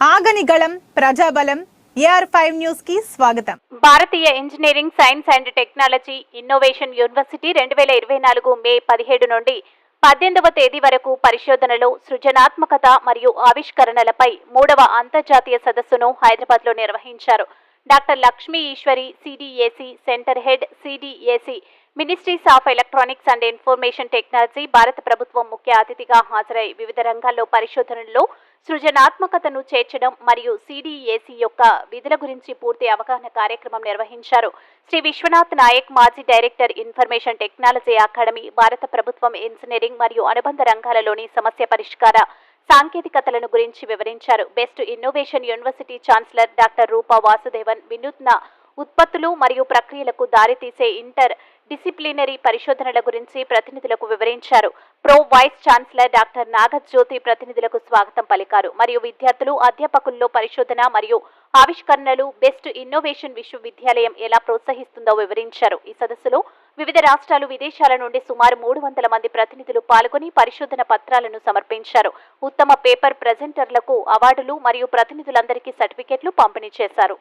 ప్రజని గళం ప్రజాబలం AR five న్యూస్కి స్వాగతం. భారతీయ engineering science and technology innovation university రెండు వేల ఇరవై నాలుగు మే పదిహేడు నుండి పద్దెనిమిదవ తేదీ వరకు పరిశోధనలో సృజనాత్మకత మరియు ఆవిష్కరణలపై మూడవ అంతర్జాతీయ సదస్సును హైదరాబాద్లో నిర్వహించారు. Doctor Lakshmi Eswari C D A C centre head C D A C ministries of electronics and information technology భారత ప్రభుత్వం ముఖ్య అతిథిగా హాజరై వివిధ రంగాల్లో పరిశోధనల్లో సృజనాత్మకతను చేర్చడం మరియు సిడిఏసి యొక్క విధుల గురించి పూర్తి అవగాహన కార్యక్రమం నిర్వహించారు. శ్రీ విశ్వనాథ్ నాయక్ మాజీ డైరెక్టర్ ఇన్ఫర్మేషన్ టెక్నాలజీ అకాడమీ భారత ప్రభుత్వం ఇంజనీరింగ్ మరియు అనుబంధ రంగాలలోని సమస్య పరిష్కార సాంకేతికతలను గురించి వివరించారు. Best innovation university chancellor doctor Rupa Vasudevan వినూత్న ఉత్పత్తులు మరియు ప్రక్రియలకు దారితీసే ఇంటర్ డిసిప్లినరీ పరిశోధనల గురించి ప్రతినిధులకు వివరించారు. Pro vice chancellor doctor Nagajyothi ప్రతినిధులకు స్వాగతం పలికారు. మరియు విద్యార్థులు అధ్యాపకుల్లో పరిశోధన మరియు ఆవిష్కరణలు బెస్ట్ ఇన్నోవేషన్ విశ్వవిద్యాలయం ఎలా ప్రోత్సహిస్తుందో వివరించారు. ఈ సదస్సులో వివిధ రాష్ట్రాలు విదేశాల నుండి సుమారు మూడు వందల మంది ప్రతినిధులు పాల్గొని పరిశోధన పత్రాలను సమర్పించారు. ఉత్తమ పేపర్ ప్రజెంటర్లకు అవార్డులు మరియు ప్రతినిధులందరికీ సర్టిఫికెట్లు పంపిణీ చేశారు.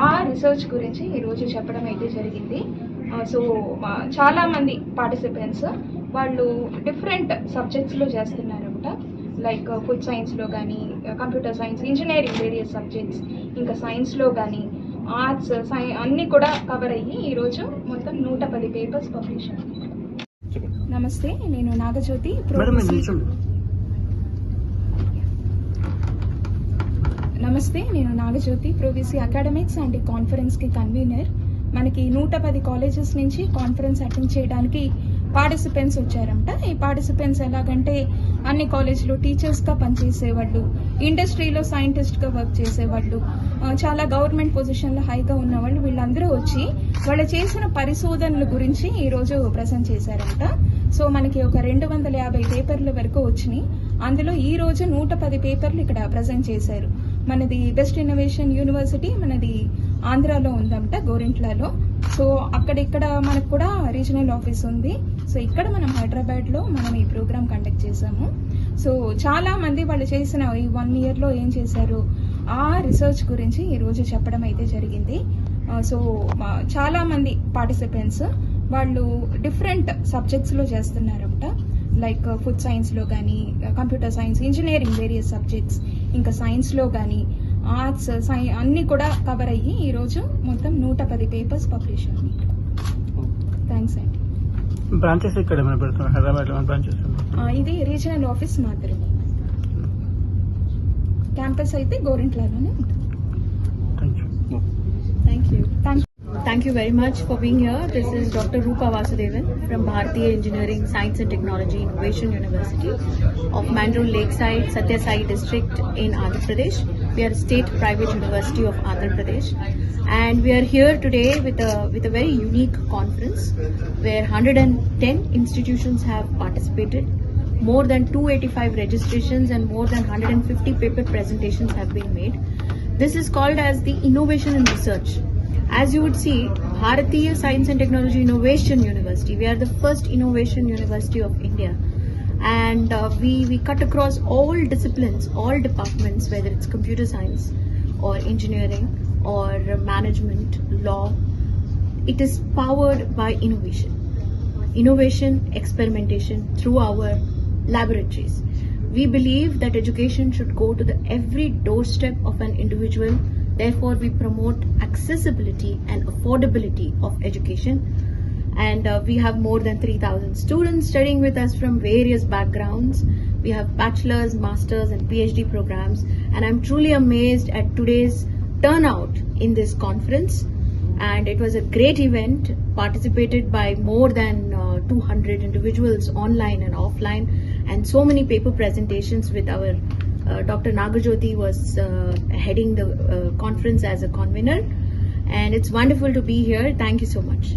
ఆ రీసెర్చ్ గురించి ఈరోజు చెప్పడం అయితే జరిగింది. సో చాలా మంది పార్టిసిపెంట్స్ వాళ్ళు డిఫరెంట్ సబ్జెక్ట్స్లో చేస్తున్నారన్నమాట లైక్ ఫుడ్ సైన్స్లో కానీ computer science engineering various subjects ఇంకా సైన్స్లో కానీ ఆర్ట్స్ సై అన్నీ కూడా కవర్ అయ్యి ఈరోజు మొత్తం నూట పది పేపర్స్ పబ్లిష్ నమస్తే నేను నాగజ్యోతి నమస్తే నేను Nagajyothi pro V C academics and కాన్ఫరెన్స్కి convener మనకి నూట పది కాలేజెస్ నుంచి కాన్ఫరెన్స్ అటెండ్ చేయడానికి పార్టిసిపెంట్స్ వచ్చారంట. ఈ పార్టిసిపెంట్స్ ఎలాగంటే అన్ని కాలేజ్లో టీచర్స్గా పనిచేసేవాళ్ళు ఇండస్ట్రీలో సైంటిస్ట్గా వర్క్ చేసేవాళ్ళు చాలా గవర్నమెంట్ పొజిషన్లో హైగా ఉన్నవాళ్ళు వీళ్ళందరూ వచ్చి వాళ్ళు చేసిన పరిశోధనల గురించి ఈరోజు ప్రజెంట్ చేశారంట. సో మనకి ఒక రెండు వందల యాభై పేపర్ల వరకు వచ్చినాయి. అందులో ఈ రోజు నూట పది పేపర్లు ఇక్కడ ప్రజెంట్ చేశారు. మనది బెస్ట్ ఇన్నోవేషన్ యూనివర్సిటీ మనది ఆంధ్రాలో ఉందంట గోరింట్లలో. సో అక్కడిక్కడ మనకు కూడా రీజనల్ ఆఫీస్ ఉంది. సో ఇక్కడ మనం హైదరాబాద్లో మనం ఈ ప్రోగ్రామ్ కండక్ట్ చేసాము సో చాలా మంది వాళ్ళు చేసిన ఈ వన్ ఇయర్లో ఏం చేశారు? ఆ రీసెర్చ్ గురించి ఈరోజు చెప్పడం అయితే జరిగింది. సో చాలామంది చాలా మంది పార్టిసిపెంట్స్ వాళ్ళు డిఫరెంట్ సబ్జెక్ట్స్లో చేస్తున్నారట. లైక్ ఫుడ్ సైన్స్లో కానీ computer science engineering various subjects ఇంకా సైన్స్లో కానీ ఆర్ట్స్ సై అన్నీ కూడా కవర్ అయ్యి ఈరోజు మొత్తం నూట పది పేపర్స్ పబ్లిష్ అయ్యాయి. థ్యాంక్స్ అండి బ్రాంచెస్ ఇక్కడ హైదరాబాద్లో బ్రాంచెస్ ఆ, ఇది రీజనల్ ఆఫీస్ మాత్రమే. క్యాంపస్ అయితే గోరింట్లలోనే ఉంటుంది. Thank you thank you thank Thank you very much for being here. This is Dr. Rupa Vasudevan from Bharatiya Engineering, Science and Technology Innovation University of Mandurul Lakeside, Satya Sai district in Andhra Pradesh. We are a state private university of Andhra Pradesh. And we are here today with a, with a very unique conference where 110 institutions have participated. More than 285 registrations and more than 150 paper presentations have been made. This is called as the Innovation in Research. As you would see, Bharatiya Science and Technology Innovation University, we are the first innovation university of India. And uh, we, we cut across all disciplines, all departments, whether it's computer science or engineering or management, law. It is powered by innovation. Innovation, experimentation through our laboratories. We believe that education should go to the every doorstep of an individual. Therefore, we promote accessibility and affordability of education. And uh, we have more than 3,000 students studying with us from various backgrounds. We have bachelor's, master's, and PhD programs. And I'm truly amazed at today's turnout in this conference. And it was a great event, participated by more than uh, 200 individuals online and offline, and so many paper presentations with our Dr. Nagajoti was uh, heading the uh, conference as a convener. And it's wonderful to be here. Thank you so much.